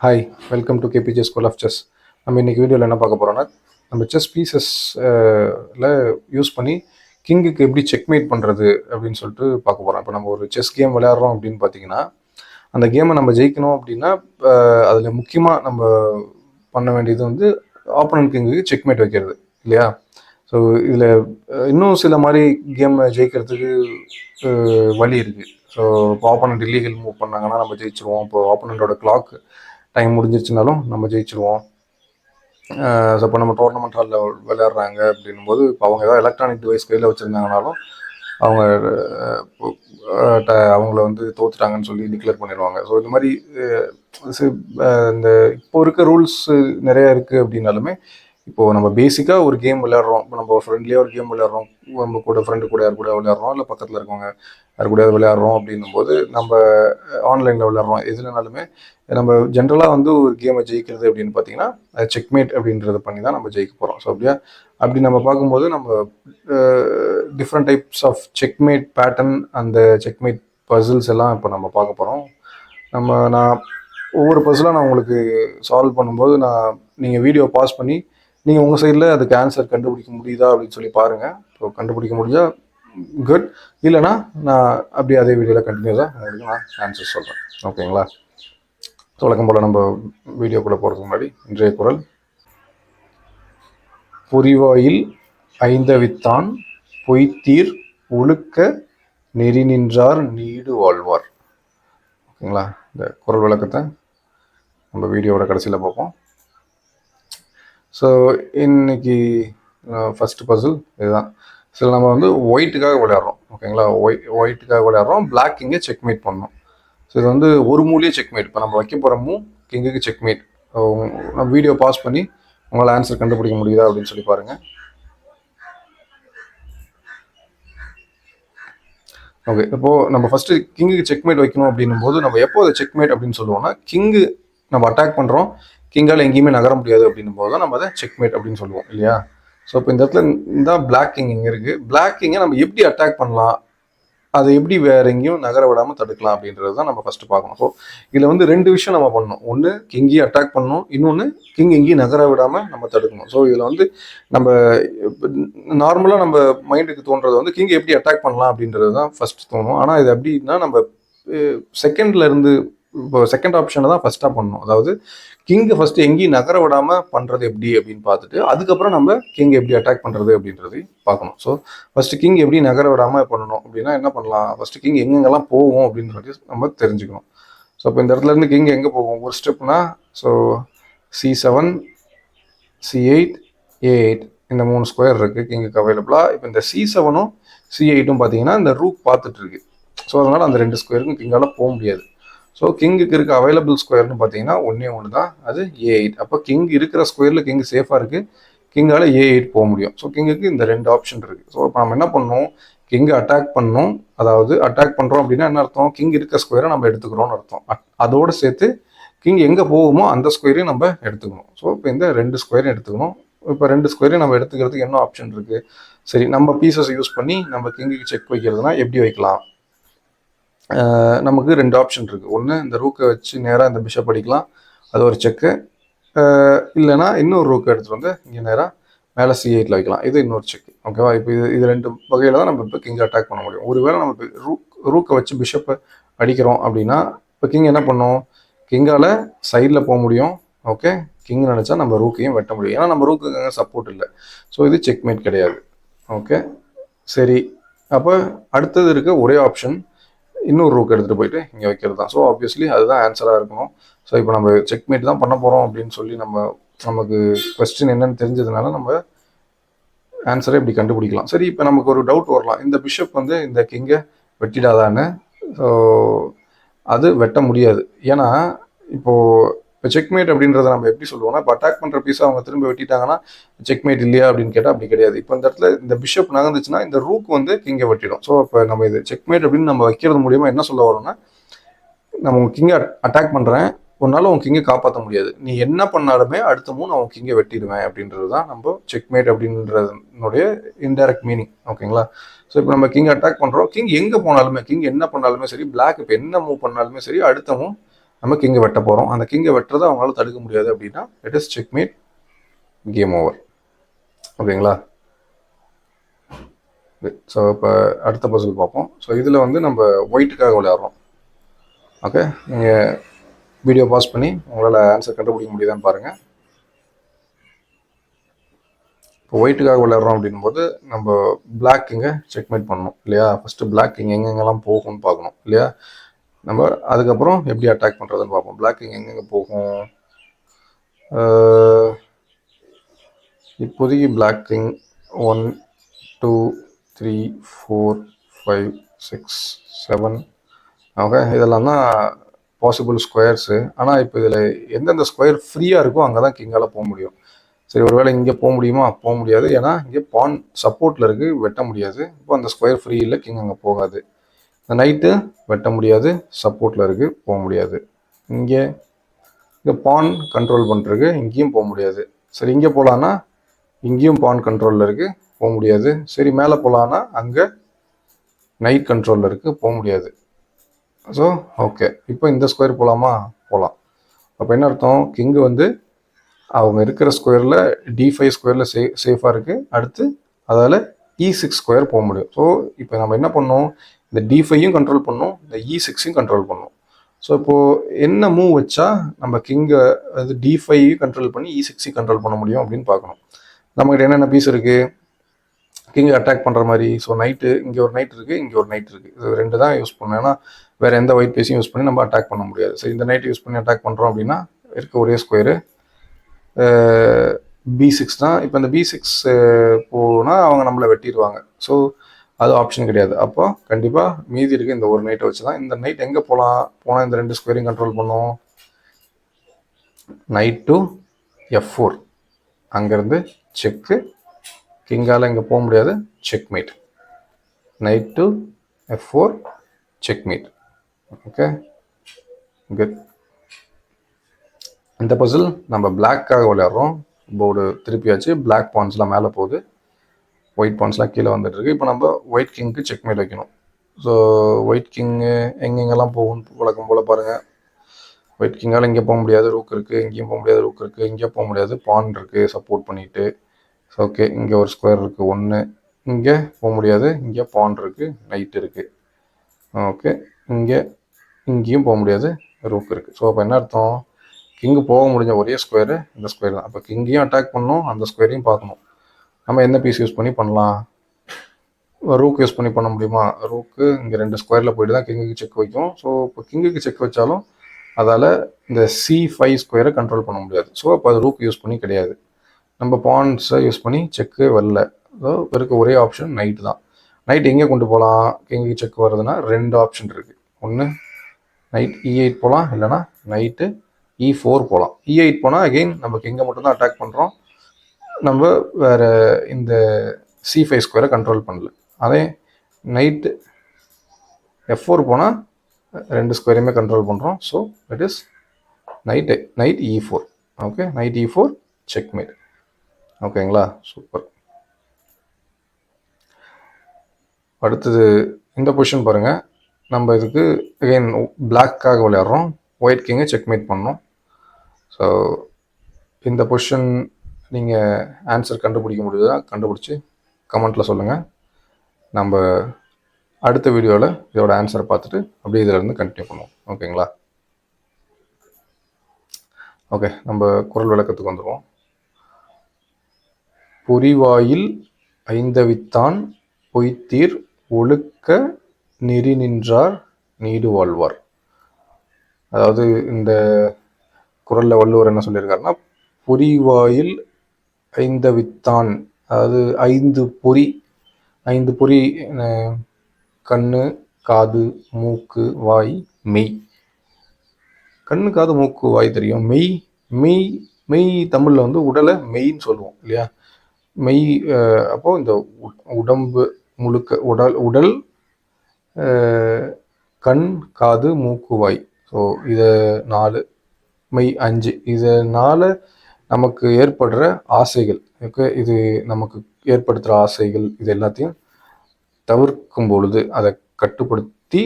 Hi welcome to KBJ school of chess நம்ம இன்றைக்கி வீடியோவில் என்ன பார்க்க போகிறோம்னா நம்ம செஸ் பீசஸில் யூஸ் பண்ணி கிங்குக்கு எப்படி செக்மேட் பண்ணுறது அப்படின்னு சொல்லிட்டு பார்க்க போகிறோம் இப்போ நம்ம ஒரு செஸ் கேம் விளையாடுறோம் அப்படின்னு பார்த்தீங்கன்னா அந்த கேமை நம்ம ஜெயிக்கணும் அப்படின்னா அதில் முக்கியமாக நம்ம பண்ண வேண்டியது வந்து ஆப்பனன்ட் கிங்குக்கு செக்மேட் வைக்கிறது இல்லையா? ஸோ இதில் இன்னும் சில மாதிரி கேமை ஜெயிக்கிறதுக்கு வழி இருக்குது ஸோ இப்போ ஆப்பனண்ட் இல்லீகல் மூவ் பண்ணாங்கன்னா நம்ம ஜெயிச்சிருவோம். இப்போ ஆப்பனண்டோட கிளாக் டைம் முடிஞ்சிருச்சுனாலும் நம்ம ஜெயிச்சிருவோம். ஸோ இப்போ நம்ம டோர்னமெண்ட் ஹாலில் விளையாடுறாங்க அப்படின்னும் போது இப்போ அவங்க ஏதாவது எலக்ட்ரானிக் டிவைஸ் கையில் வச்சுருந்தாங்கனாலும் அவங்க அவங்கள வந்து தோத்துட்டாங்கன்னு சொல்லி டிக்ளேர் பண்ணிடுவாங்க. ஸோ இந்த மாதிரி இந்த இப்போ இருக்க ரூல்ஸ் நிறையா இருக்குது அப்படின்னாலுமே இப்போது நம்ம பேசிக்காக ஒரு கேம் விளையாடுறோம். இப்போ நம்ம ஃப்ரெண்ட்லியாக ஒரு கேம் விளையாடுறோம். நம்ம கூட ஃப்ரெண்டு கூட யார் கூட விளையாடுறோம்? இல்லை பக்கத்தில் இருக்கவங்க யார் கூட விளையாடுறோம் அப்படின்னும் போது நம்ம ஆன்லைனில் விளையாடுறோம். எதுலனாலுமே நம்ம ஜென்ரலாக வந்து ஒரு கேமை ஜெயிக்கிறது அப்படின்னு பார்த்தீங்கன்னா செக்மேட் அப்படின்றத பண்ணி தான் நம்ம ஜெயிக்க போகிறோம் ஸோ அப்படியா? அப்படி நம்ம பார்க்கும்போது நம்ம different types of checkmate pattern அந்த செக்மேட் பசில்ஸ் எல்லாம் இப்போ நம்ம பார்க்க போகிறோம் நம்ம நான் ஒவ்வொரு பசிலாக நான் உங்களுக்கு சால்வ் பண்ணும்போது நான் நீங்கள் வீடியோ பாஸ் பண்ணி நீங்கள் உங்கள் சைடில் அதுக்கு ஆன்சர் கண்டுபிடிக்க முடியுதா அப்படின்னு சொல்லி பாருங்கள் ஸோ கண்டுபிடிக்க முடிஞ்சா குட் இல்லைன்னா நான் அப்படியே அதே வீடியோவில் கண்டினியூஸாக உங்களுக்கு நான் ஆன்சர் சொல்கிறேன் ஓகேங்களா ஸோ வழக்கம் போல் நம்ம வீடியோக்குள்ளே போகிறதுக்கு முன்னாடி இன்றைய குரல். புரிவாயில் ஐந்தவித்தான் பொய்த்தீர் ஒழுக்க நெறி நின்றார் நீடு வாழ்வார். ஓகேங்களா இந்த குரல் விளக்கத்தை நம்ம வீடியோவோட கடைசியில் பார்ப்போம். ஸோ இன்னைக்கு ஃபஸ்ட்டு பசில் இதுதான். சில நம்ம வந்து ஒயிட்டுக்காக விளையாடுறோம். ஓகேங்களா ஒயிட் ஒயிட்டுக்காக விளையாடுறோம். பிளாக் கிங்கை செக்மேட் பண்ணோம் ஸோ இது வந்து ஒரு மூலியே செக்மேட் இப்போ நம்ம வைக்க போகிற மூ கிங்குக்கு செக்மேட் நம்ம வீடியோ பாஸ் பண்ணி உங்களால் ஆன்சர் கண்டுபிடிக்க முடியுதா அப்படின்னு சொல்லி பாருங்கள் ஓகே இப்போது நம்ம ஃபஸ்ட்டு கிங்குக்கு செக்மேட் வைக்கணும் அப்படின்னும் போது நம்ம எப்போ அதை செக்மேட் அப்படின்னு சொல்லுவோம்னா கிங்கு நம்ம அட்டாக் பண்ணுறோம் கிங்கால் எங்கேயுமே நகர முடியாது அப்படின்னும் போது தான் நம்ம அதை செக்மேட் அப்படின்னு சொல்லுவோம் இல்லையா? ஸோ இப்போ இந்த இடத்துல இந்த பிளாக் கிங் இங்கே இருக்குது பிளாக் கிங்கை நம்ம எப்படி அட்டாக் பண்ணலாம்? அதை எப்படி வேற எங்கேயும் நகர விடாமல் தடுக்கலாம் அப்படின்றது தான் நம்ம ஃபஸ்ட்டு பார்க்கணும். ஸோ இதில் வந்து ரெண்டு விஷயம் நம்ம பண்ணணும். ஒன்று கிங்கி அட்டாக் பண்ணணும். இன்னொன்று கிங் எங்கேயும் நகர விடாமல் நம்ம தடுக்கணும். ஸோ இதில் வந்து நம்ம நார்மலாக நம்ம மைண்டுக்கு தோன்றது வந்து கிங் எப்படி அட்டாக் பண்ணலாம் அப்படின்றது தான் ஃபஸ்ட்டு தோணும். ஆனால் இது எப்படின்னா நம்ம செகண்ட்ல இருந்து இப்போ செகண்ட் ஆப்ஷனை தான் ஃபர்ஸ்ட்டாக பண்ணணும். அதாவது கிங்கை ஃபஸ்ட்டு எங்கேயும் நகர விடாமல் பண்ணுறது எப்படி அப்படின்னு பார்த்துட்டு அதுக்கப்புறம் நம்ம கிங் எப்படி அட்டாக் பண்ணுறது அப்படின்றது பார்க்கணும். ஸோ ஃபஸ்ட்டு கிங் எப்படி நகர விடாமல் பண்ணணும் அப்படின்னா என்ன பண்ணலாம்? ஃபஸ்ட்டு கிங் எங்கெங்கெல்லாம் போகும் அப்படின்னு சொல்லி நம்ம தெரிஞ்சுக்கணும். ஸோ இப்போ இந்த இடத்துல இருந்து கிங் எங்கே போகும் ஒரு ஸ்டெப்னா so C seven C eight A eight இந்த மூணு ஸ்கொயர் இருக்குது கிங்குக்கு அவைலபிளாக இப்போ இந்த சி செவனும் சி எயிட்டும் பார்த்தீங்கன்னா இந்த ரூக் பார்த்துட்டு இருக்கு. ஸோ அதனால் அந்த ரெண்டு ஸ்கொயருக்கும் கிங்கால் போக முடியாது. ஸோ கிங்குக்கு இருக்க அவைலபிள் ஸ்கொயர்னு பார்த்தீங்கன்னா ஒன்றே ஒன்று தான். அது ஏ எயிட் அப்போ கிங் இருக்கிற ஸ்கொயரில் கிங் சேஃபாக இருக்குது கிங்கால் ஏ எயிட் போக முடியும். ஸோ கிங்குக்கு இந்த ரெண்டு ஆப்ஷன் இருக்குது ஸோ இப்போ நம்ம என்ன பண்ணணும்? கிங்கை அட்டாக் பண்ணணும். அதாவது அட்டாக் பண்ணுறோம் அப்படின்னா என்ன அர்த்தம்? கிங் இருக்க ஸ்கொயரை நம்ம எடுத்துக்கிறோம்னு அர்த்தம். அதோடு அதோட சேர்த்து கிங் எங்கே போகுமோ அந்த ஸ்கொயரையும் நம்ம எடுத்துக்கணும். ஸோ இப்போ இந்த ரெண்டு ஸ்கொயரையும் எடுத்துக்கணும். இப்போ ரெண்டு ஸ்கொயரையும் நம்ம எடுத்துக்கிறதுக்கு என்ன ஆப்ஷன் இருக்குது சரி நம்ம பீசஸ் யூஸ் பண்ணி நம்ம கிங்குக்கு செக் வைக்கிறதுனா எப்படி வைக்கலாம்? நமக்கு ரெண்டு ஆப்ஷன் இருக்குது ஒன்று இந்த ரூக்கை வச்சு நேராக இந்த பிஷப் அடிக்கலாம். அது ஒரு செக்கு இல்லைன்னா இன்னொரு ரூக்கை எடுத்துகிட்டு வந்து இங்கே நேராக மேலே சி எயிட்டில் வைக்கலாம். இது இன்னொரு செக் ஓகேவா இப்போ இது இது ரெண்டு வகையில் தான் நம்ம இப்போ கிங்கை அட்டாக் பண்ண முடியும். ஒருவேளை நம்ம இப்போ ரூக் ரூக்கை வச்சு பிஷப்பை அடிக்கிறோம் அப்படின்னா இப்போ கிங் என்ன பண்ணும்? கிங்கால் சைடில் போக முடியும். ஓகே கிங் நினச்சா நம்ம ரூக்கையும் வெட்ட முடியும். ஏன்னா நம்ம ரூக்குங்க சப்போர்ட் இல்லை. ஸோ இது செக்மேட் கிடையாது. ஓகே சரி. அப்போ அடுத்தது இருக்க ஒரே ஆப்ஷன் இன்னொரு ரூக் எடுத்துகிட்டு போயிட்டு இங்கே வைக்கிறது தான் ஸோ ஆப்வியஸ்லி அதுதான் ஆன்சராக இருக்கணும். ஸோ இப்போ நம்ம செக்மேட் தான் பண்ண போகிறோம் அப்படின்னு சொல்லி நம்ம நமக்கு கொஸ்டின் என்னன்னு தெரிஞ்சதுனால நம்ம ஆன்சரை இப்படி கண்டுபிடிக்கலாம். சரி இப்போ நமக்கு ஒரு டவுட் வரலாம். இந்த பிஷப் வந்து இந்த கிங்கை வெட்டிடாதான்னு. ஸோ அது வெட்ட முடியாது. ஏன்னா இப்போது இப்போ செக்மேட் அப்படின்றத நம்ம எப்படி சொல்லுவோம்னா இப்போ அட்டாக் பண்ணுற பீஸை அவங்க திரும்ப வெட்டிட்டாங்கன்னா செக்மேட் இல்லையா அப்படின்னு கேட்டால் அப்படி கிடையாது. இப்போ இந்த இடத்துல இந்த பிஷப் நகர்ந்துச்சுன்னா இந்த ரூக் வந்து கிங்கை வெட்டிடும். ஸோ இப்போ நம்ம இது செக்மேட் அப்படின்னு நம்ம வைக்கிறது மூலியமா என்ன சொல்ல வரோம்னா நம்ம உங்க கிங்கை அட்டாக் பண்ணுறேன் உன்னால உன் கிங்கை காப்பாற்ற முடியாது. நீ என்ன பண்ணாலுமே அடுத்த மூணு அவன் கிங்கை வெட்டிடுவேன் அப்படின்றது தான் நம்ம செக்மேட் அப்படின்றதுனுடைய இன்டைரக்ட் மீனிங் ஓகேங்களா ஸோ இப்போ நம்ம கிங் அட்டாக் பண்ணுறோம் கிங் எங்கே போனாலுமே கிங் என்ன பண்ணாலுமே சரி பிளாக் இப்போ என்ன மூவ் பண்ணாலுமே சரி அடுத்த மூவ் நம்ம கிங்கை வெட்ட போகிறோம் அந்த கிங்கை வெட்டுறதை அவங்களால தடுக்க முடியாது அப்படின்னா it is checkmate game over ஓகேங்களா? ஸோ இப்போ அடுத்த பசில் பார்ப்போம். ஸோ இதில் வந்து நம்ம ஒயிட்டுக்காக விளையாடுறோம். ஓகே நீங்கள் வீடியோ பாஸ் பண்ணி உங்களால் ஆன்சர் கண்டுபிடிக்க முடியுதான்னு பாருங்கள் இப்போ ஒயிட்டுக்காக விளையாடுறோம் அப்படின்னும் போது நம்ம பிளாக் இங்கே செக்மேட் பண்ணணும் இல்லையா? ஃபஸ்ட்டு பிளாக் இங்கே எங்கெங்கெல்லாம் போகும்னு பார்க்கணும் இல்லையா? நம்ம அதுக்கப்புறம் எப்படி அட்டாக் பண்ணுறதுன்னு பார்ப்போம். பிளாக் இங்கே எங்கெங்கே போகும்? இப்போதைக்கு black king one two three four five six seven okay இதெல்லாம் தான் பாசிபிள் ஸ்கொயர்ஸு ஆனால் இப்போ இதில் எந்தெந்த ஸ்கொயர் ஃப்ரீயாக இருக்கோ அங்கே தான் கிங்கால் போக முடியும். சரி ஒருவேளை இங்கே போக முடியுமா? போக முடியாது. ஏன்னா இங்கே பான் சப்போர்ட்டில் இருக்குது வெட்ட முடியாது. இப்போ அந்த ஸ்கொயர் ஃப்ரீ இல்லை கிங் அங்கே போகாது. நைட்டு வெட்ட முடியாது சப்போர்ட்டில் இருக்குது போக முடியாது. இங்கே இங்கே பான் கண்ட்ரோல் பண்ணுறதுக்கு இங்கேயும் போக முடியாது. சரி இங்கே போகலான்னா இங்கேயும் பான் கண்ட்ரோலில் இருக்குது போக முடியாது. சரி மேலே போகலான்னா அங்கே நைட் கண்ட்ரோலில் இருக்குது போக முடியாது. ஸோ ஓகே இப்போ இந்த ஸ்கொயர் போகலாமா போகலாம் அப்போ என்ன அர்த்தம்? கிங்கு வந்து அவங்க இருக்கிற ஸ்கொயரில் டி ஃபைவ் ஸ்கொயரில் சே சேஃபாக இருக்குது அடுத்து அதால் இ சிக்ஸ் ஸ்கொயர் போக முடியும். ஸோ இப்போ நம்ம என்ன பண்ணோம்? இந்த டி ஃபையும் கண்ட்ரோல் பண்ணும் இந்த இ சிக்ஸையும் கண்ட்ரோல் பண்ணும். ஸோ இப்போது என்ன மூவ் வச்சா நம்ம கிங்கை அது டி ஃபைவையும் கண்ட்ரோல் பண்ணி இ சிக்ஸையும் கண்ட்ரோல் பண்ண முடியும் அப்படின்னு பார்க்கணும். நம்மகிட்ட என்னென்ன பீஸ் இருக்குது கிங்கை அட்டாக் பண்ணுற மாதிரி. ஸோ நைட்டு இங்கே ஒரு நைட் இருக்குது இங்கே ஒரு நைட் இருக்குது இது ரெண்டு தான் யூஸ் பண்ணணும். ஏன்னா வேறு எந்த ஒயிட் பீஸையும் யூஸ் பண்ணி நம்ம அட்டாக் பண்ண முடியாது. ஸோ இந்த நைட் யூஸ் பண்ணி அட்டாக் பண்ணுறோம் அப்படின்னா இருக்க ஒரே ஸ்கொயரு பி சிக்ஸ் தான். இப்போ இந்த பி சிக்ஸ் போனால் அவங்க நம்மளை வெட்டிடுவாங்க. ஸோ அது ஆப்ஷன் கிடையாது. அப்போ கண்டிப்பாக மீதி இருக்க இந்த ஒரு நைட்டை வச்சு தான் இந்த நைட் எங்கே போகலாம் போனால் இந்த ரெண்டு ஸ்கொயரையும் கண்ட்ரோல் பண்ணும். நைட் டு எஃப் ஃபோர் அங்கேருந்து செக்கு கிங்கால் இங்கே போக முடியாது. Checkmate knight to F four checkmate okay good இந்த பசில் நம்ம பிளாக்காக விளையாடுறோம். போர்டு திருப்பியாச்சு. பிளாக் பாயிண்ட்ஸ்லாம் மேலே போகுது. ஒயிட் பான்ஸ்லாம் கீழே வந்துட்டுருக்கு. இப்போ நம்ம ஒயிட் கிங்க்கு செக் செக்மேட் வைக்கணும். ஸோ ஒயிட் கிங்கு எங்கெங்கெல்லாம் போகும்னு வழக்கம் போல் பாருங்கள் ஒயிட் கிங்கால் இங்கே போக முடியாது ரூக் இருக்குது இங்கேயும் போக முடியாது ரூக் இருக்குது இங்கே போக முடியாது பான் இருக்குது சப்போர்ட் பண்ணிட்டு. ஸோ ஓகே இங்கே ஒரு ஸ்கொயர் இருக்குது ஒன்று இங்கே போக முடியாது இங்கே பான் இருக்குது நைட் இருக்குது ஓகே இங்கே இங்கேயும் போக முடியாது ரூக் இருக்குது ஸோ அப்போ என்ன அர்த்தம்? கிங்கு போக முடிஞ்ச ஒரே ஸ்கொயரு இந்த ஸ்கொயர் தான். அப்போ கிங்கையும் அட்டாக் பண்ணணும் அந்த ஸ்கொயரையும் பார்க்கணும். நம்ம என்ன பீஸ் யூஸ் பண்ணி பண்ணலாம்? ரூக் யூஸ் பண்ணி பண்ண முடியுமா? ரூக்கு இங்கே ரெண்டு ஸ்கொயரில் போயிட்டு தான் கிங்குக்கு செக் வைக்கும். ஸோ இப்போ கிங்குக்கு செக் வச்சாலும் அதால் இந்த சி ஃபைவ் ஸ்கொயரை கண்ட்ரோல் பண்ண முடியாது. ஸோ அப்போ அது ரூக் யூஸ் பண்ணி கிடையாது. நம்ம பான்ஸை யூஸ் பண்ணி செக்கு வரல. ஸோ இருக்க ஒரே ஆப்ஷன் நைட்டு தான். நைட் எங்கே கொண்டு போகலாம் கிங்குக்கு செக் வருதுன்னா ரெண்டு ஆப்ஷன் இருக்குது ஒன்று நைட் e இ எயிட் போகலாம் இல்லைனா நைட்டு இ e ஃபோர் போகலாம் இ e எயிட் போனால் அகெயின் நம்ம கிங்கை மட்டும் தான் அட்டாக் பண்ணுறோம் நம்ம வேறு இந்த சி ஃபைவ் ஸ்கொயரை கண்ட்ரோல் பண்ணல. அதே நைட்டு எஃப் ஃபோர் போனால் ரெண்டு ஸ்கொயரையுமே கண்ட்ரோல் பண்ணுறோம் so it is knight knight E four okay knight E four checkmate ஓகேங்களா சூப்பர் அடுத்தது இந்த பொசிஷன் பாருங்கள் நம்ம இதுக்கு அகைன் பிளாக்காக விளையாடுறோம். ஒயிட் கிங்கை செக்மேட் பண்ணோம். ஸோ இந்த பொசிஷன் நீங்கள் ஆன்சர் கண்டுபிடிக்க முடியுதா கண்டுபிடிச்சி கமெண்ட்டில் சொல்லுங்கள் நம்ம அடுத்த வீடியோவில் இதோட ஆன்சரை பார்த்துட்டு அப்படியே இதிலேருந்து கண்டினியூ பண்ணுவோம். ஓகேங்களா ஓகே நம்ம குரல் விளக்கத்துக்கு வந்துடுவோம் பொறிவாயில் ஐந்தவித்தான் பொய்த்தீர் ஒழுக்க நெறி நின்றார் நீடு வாழ்வார். அதாவது இந்த குரலில் வள்ளுவர் என்ன சொல்லியிருக்காருன்னா பொறிவாயில் ஐந்தவித்தான். அதாவது ஐந்து பொறி ஐந்து பொறி கண்ணு காது மூக்கு வாய் மெய். கண்ணு காது மூக்கு வாய் தெரியும். மெய் மெய் மெய் தமிழில் வந்து உடலை மெய்ன்னு சொல்லுவோம் இல்லையா? மெய் அப்போது அப்போ இந்த உ- உடம்பு முழுக்க உடல் உடல் கண் காது மூக்கு வாய். ஸோ இதை நாலு மெய் அஞ்சு. இதனால நமக்கு ஏற்படுற ஆசைகள். ஓகே? இது நமக்கு ஏற்படுத்துகிற ஆசைகள் இது எல்லாத்தையும் தவிர்க்கும் பொழுது அதை கட்டுப்படுத்தி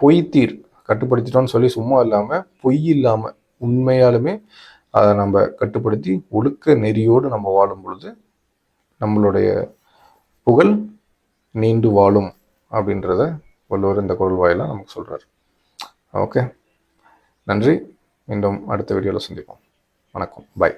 பொய்த்தீர் கட்டுப்படுத்திட்டோம்னு சொல்லி சும்மா இல்லாமல் பொய் இல்லாமல் உண்மையாலுமே அதை நம்ம கட்டுப்படுத்தி ஒழுக்க நெறியோடு நம்ம வாழும் பொழுது நம்மளுடைய புகழ் நீண்டு வாழும் அப்படின்றத வள்ளுவர் இந்த குரல் வாயிலாக நமக்கு சொல்கிறார் ஓகே? நன்றி. மீண்டும் அடுத்த வீடியோவில் சந்திப்போம். வணக்கம். பாய்